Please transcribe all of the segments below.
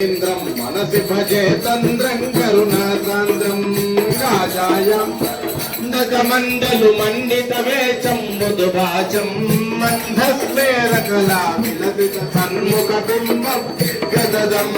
ఇంద్రం మనసి భజే తంద్రం కరుణాసాంద్రం కాషాయం దశమండలు మండిత వేచం మంధస్వేర కళా విలసిత సన్ముఖ బింబం గదదంబం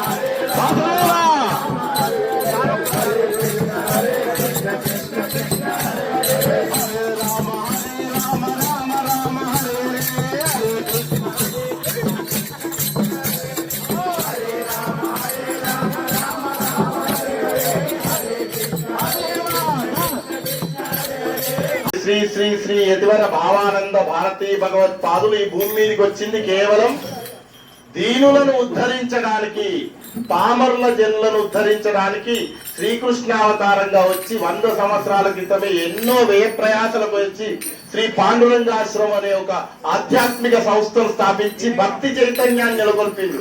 శ్రీ శ్రీ శ్రీ యతివర భావానంద భారతీ భగవత్పాదులు ఈ భూమి మీదకి వచ్చింది కేవలం దీనులను ఉద్ధరించడానికి పామరుల జనులను ఉద్ధరించడానికి శ్రీకృష్ణావతారంగా వచ్చి వంద సంవత్సరాల క్రితమే ఎన్నో వ్యయ ప్రయాసలకు వచ్చి శ్రీ పాండురంగాశ్రమం అనే ఒక ఆధ్యాత్మిక సంస్థను స్థాపించి భక్తి చైతన్యాన్ని నెలకొల్పిండు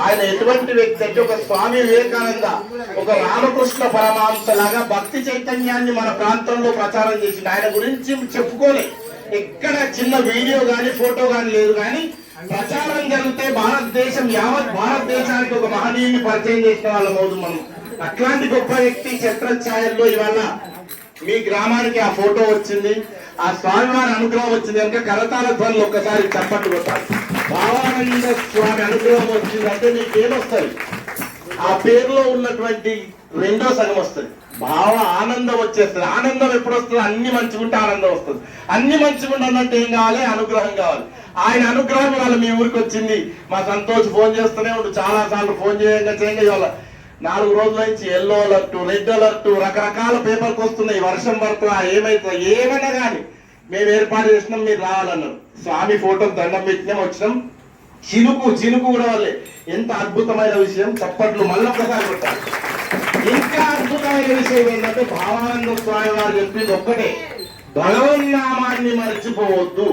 ఆయన ఎటువంటి వ్యక్తి అంటే ఒక స్వామి వివేకానంద ఒక రామకృష్ణ పరమాంస లాగా భక్తి చైతన్యాన్ని మన ప్రాంతంలో ప్రచారం చేసింది ఆయన గురించి చెప్పుకోలే. ఎక్కడ చిన్న వీడియో గాని ఫోటో గాని లేదు కానీ ప్రచారం జరిగితే భారతదేశం యావత్ భారతదేశానికి ఒక మహనీయుని పరిచయం చేసిన వాళ్ళం అవుతుంది మనం అట్లాంటి గొప్ప వ్యక్తి ఛత్రఛాయల్లో ఇవాళ మీ గ్రామానికి ఆ ఫోటో వచ్చింది ఆ స్వామివారి అనుగ్రహం వచ్చింది కనుక కరతాల ధ్వనులు ఒక్కసారి చప్పట్లు కొట్టాలి. భావానంద స్వామి అనుగ్రహం వచ్చింది అంటే నీకేమొస్తుంది ఆ పేరులో ఉన్నటువంటి రెండో సగం వస్తుంది. భావ ఆనందం వచ్చేస్తుంది. ఆనందం ఎప్పుడు వస్తుంది అన్ని మంచిగుంటే ఆనందం వస్తుంది. అన్ని మంచిగుంటే అన్నట్టు ఏం కావాలి? అనుగ్రహం కావాలి. ఆయన అనుగ్రహం వల్ల మీ ఊరికి వచ్చింది. మా సంతోష్ ఫోన్ చేస్తూనే ఉండు. చాలా సార్లు ఫోన్ చేయంగా చేయంగా ఇవాళ నాలుగు రోజుల నుంచి ఎల్లో అలర్ట్ రెడ్ అలర్ట్ రకరకాల పేపర్కి వస్తున్నాయి. వర్షం పడుతుందా ఏమైతుందా ఏమైనా కానీ మేము ఏర్పాటు చేసినాం మీరు రావాలన్నారు. స్వామి ఫోటో దండం పెట్టినాం వచ్చినాం. చినుకు చినుకు కూడా వాళ్ళే ఎంత అద్భుతమైన విషయం చప్పట్లు మళ్ళొక్కసారి కొట్టాలి. ఇంకా అద్భుతమైన విషయం ఏంటంటే భావానంద స్వామి వారు చెప్పింది ఒక్కటే. భగవన్నామాన్ని మర్చిపోవద్దు.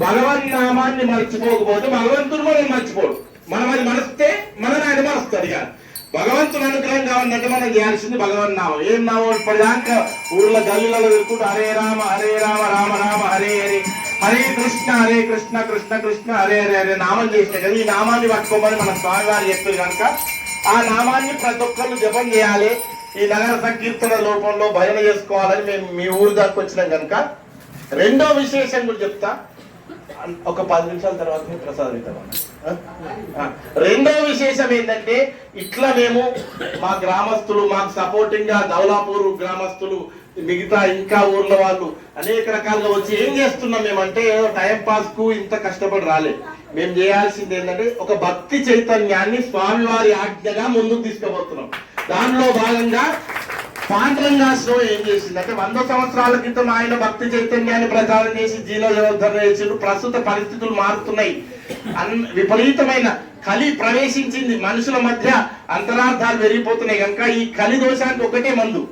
భగవన్నామాన్ని మర్చిపోకపోతే భగవంతుడు మనం మర్చిపోడు. మనం అది మరిస్తే మనని ఆయన మరుస్తుంది ఇక భగవంతుని అనుగ్రహం కావాలంటే మనం చేయాల్సింది భగవన్ నామం. ఏం నామం? ఇప్పటిదాకా ఊర్లో గల్లీలలో వెళ్తుంటే హరే రామ హరే రామ రామ రామ హరే హరే. హరే కృష్ణ హరే కృష్ణ కృష్ణ కృష్ణ హరే హరే హరే నామం చేసిన కదా ఈ నామాన్ని పట్టుకోమని మన స్వామివారు చెప్పారు కనుక ఆ నామాన్ని ప్రతి ఒక్కరు జపం చేయాలి. ఈ నగర సంకీర్తన లోపంలో భజన చేసుకోవాలని మేము మీ ఊరు దాకా వచ్చినాం కనుక. రెండో విశేషం కూడా చెప్తా. ఒక పది నిమిషాల తర్వాత మేము ప్రసాదం ఇద్దాం రెండో విశేషం ఏంటంటే ఇట్లా మేము మా గ్రామస్తులు మాకు సపోర్టింగ్గా దౌలాపూర్ గ్రామస్తులు మిగతా ఇంకా ఊర్ల వాళ్ళు అనేక రకాలుగా వచ్చి ఏం చేస్తున్నాం మేమంటే ఏదో టైం పాస్కు ఇంత కష్టపడి రాలేదు. మేము చేయాల్సింది ఏంటంటే ఒక భక్తి చైతన్యాన్ని స్వామివారి ఆజ్ఞగా ముందుకు తీసుకుపోతున్నాం. దానిలో భాగంగా పాండ్రంగాశ్రమం ఏం చేసింది అంటే వంద సంవత్సరాల క్రితం ఆయన భక్తి చైతన్యాన్ని ప్రచారం చేసి జీవనోద్ధరణ చేసిండు ప్రస్తుత పరిస్థితులు మారుతున్నాయి. అన్ విపరీతమైన కలి ప్రవేశించింది. మనుషుల మధ్య అంతరార్థాలు పెరిగిపోతున్నాయి. కనుక ఈ కలి దోషానికి ఒకటే మందు.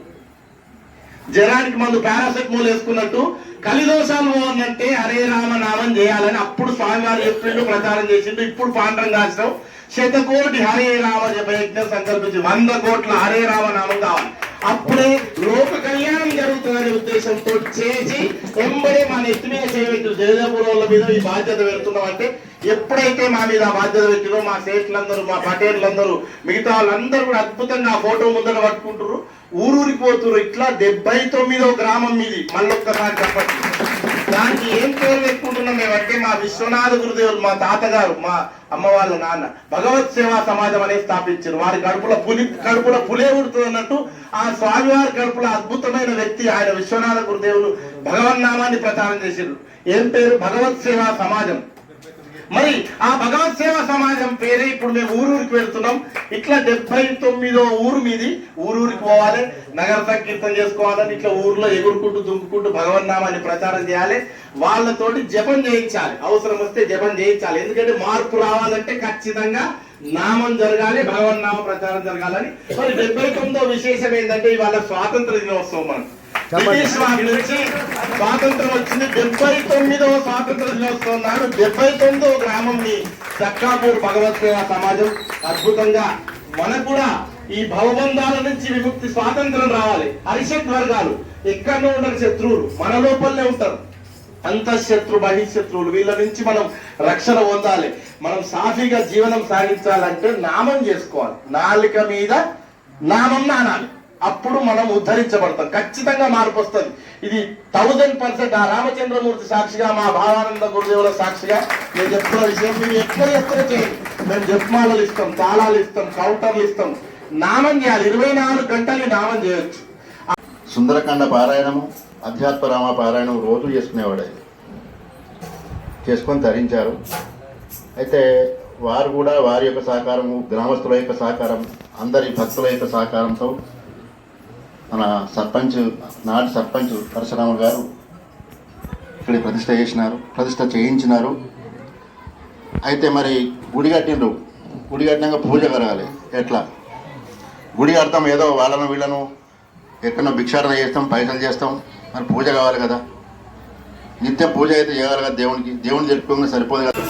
జనానికి మందు పారాసెటమోల్ వేసుకున్నట్టు కలిదోషాలు పోవాలంటే హరే రామ నామం చేయాలని అప్పుడు స్వామివారు చెప్పిండు ప్రచారం చేసిండు. ఇప్పుడు పాండ్రంగాశ్రం శతకోటి హరే రామ జపయజ్ఞం సంకల్పించి వంద కోట్ల హరే రామ నామం కావాలి. అప్పుడే లోక కళ్యాణం జరుగుతుందనే ఉద్దేశంతో చేసి ఎంబడే మన ఎత్తి మీద చేయబెట్టు మీద ఈ బాధ్యత పెడుతున్నాం అంటే ఎప్పుడైతే మా మీద బాధ్యత పెట్టినో మా సేట్లందరూ మా పటేళ్ళందరూ మిగతా వాళ్ళందరూ కూడా అద్భుతంగా ఆ ఫోటో ముందర పట్టుకుంటారు ఊరూరికి పోతురు ఇట్లా డెబ్బై తొమ్మిదో గ్రామం మీది మళ్ళొక్కసారి చెప్పండి. దానికి ఏం పేరు పెట్టుకుంటున్నాం మేమంటే మా విశ్వనాథ గురుదేవులు మా తాతగారు మా అమ్మ వాళ్ళ నాన్న. భగవత్ సేవా సమాజం అనేది స్థాపించారు. వారి కడుపులో పులి కడుపులో పులే ఉడుతుంది అన్నట్టు ఆ స్వామివారి కడుపులో అద్భుతమైన వ్యక్తి ఆయన విశ్వనాథ గురుదేవులు. భగవన్నామాన్ని ప్రచారం చేశారు ఏం పేరు? భగవత్ సేవా సమాజం. మరి ఆ భగవత్ సేవా సమాజం పేరే ఇప్పుడు మేము ఊరూరికి వెళ్తున్నాం. ఇట్లా డెబ్బై తొమ్మిదో ఊరు మీది. ఊరూరికి పోవాలి నగర సంకీర్తన చేసుకోవాలని ఇట్లా ఊర్లో ఎగురుకుంటూ దుంకుకుంటూ భగవన్నామాన్ని ప్రచారం చేయాలి. వాళ్ళతోటి జపం చేయించాలి. అవసరం వస్తే జపం చేయించాలి. ఎందుకంటే మార్పు రావాలంటే ఖచ్చితంగా నామం జరగాలి భగవన్నామ ప్రచారం జరగాలని. మరి డెబ్బై తొమ్మిదో విశేషం ఏంటంటే ఇవాళ స్వాతంత్ర దినోత్సవం మనకు. బ్రిటిష్ వారి నుంచి స్వాతంత్రం వచ్చింది డెబ్బై తొమ్మిదవ స్వాతంత్ర దినోత్సవం నాడు డెబ్బై తొమ్మిదవ గ్రామంని చక్కాపూర్ భగవత్ సమాజం అద్భుతంగా మనకు కూడా ఈ భవబంధాల నుంచి విముక్తి స్వాతంత్రం రావాలి. హరిషత్ వర్గాలు ఎక్కడో ఉండరు శత్రువులు మన లోపలనే ఉంటారు. అంతఃశత్రు బహిశత్రువులు. వీళ్ళ నుంచి మనం రక్షణ పొందాలి. మనం సాఫీగా జీవనం సాగించాలంటే నామం చేసుకోవాలి. నాలిక మీద నామం నానాలి. అప్పుడు మనం ఉద్ధరించబడతాం. ఖచ్చితంగా మార్పు వస్తుంది. ఇది థౌజండ్ పర్సెంట్ ఆ రామచంద్రమూర్తి సాక్షిగా మా భావానంద గురుదేవుల సాక్షిగా నేను చెప్తున్న విషయం. మీరు ఎక్కడ ఎక్కడ చేయండి. మేము జపమాలలు ఇస్తాం తాళాలు ఇస్తాం కౌంటర్లు ఇస్తాం. నామం చేయాలి. ఇరవై నాలుగు గంటలు నామం చేయొచ్చు. సుందరకాండ పారాయణము అధ్యాత్మ రామ పారాయణం రోజు చేసుకునేవాడు. ఆయన చేసుకొని ధరించారు. అయితే వారు కూడా వారి యొక్క సహకారము గ్రామస్తుల యొక్క సహకారం అందరి భక్తుల యొక్క సహకారంతో మన సర్పంచ్ నాటి సర్పంచ్ పరశురాములు గారు ఇక్కడ ప్రతిష్ట చేసినారు ప్రతిష్ట చేయించినారు. అయితే మరి గుడి కట్టిండ్రు. గుడి కట్టినాక పూజ కలగాలి ఎట్లా? గుడి కడతాం ఏదో వాళ్ళను వీళ్ళను ఎక్కడో భిక్షాటన చేస్తాం పైసలు చేస్తాం. మరి పూజ కావాలి కదా. నిత్యం పూజ అయితే చేయాలి కదా దేవునికి. దేవుని జరుపుకోగానే సరిపోదు కదా.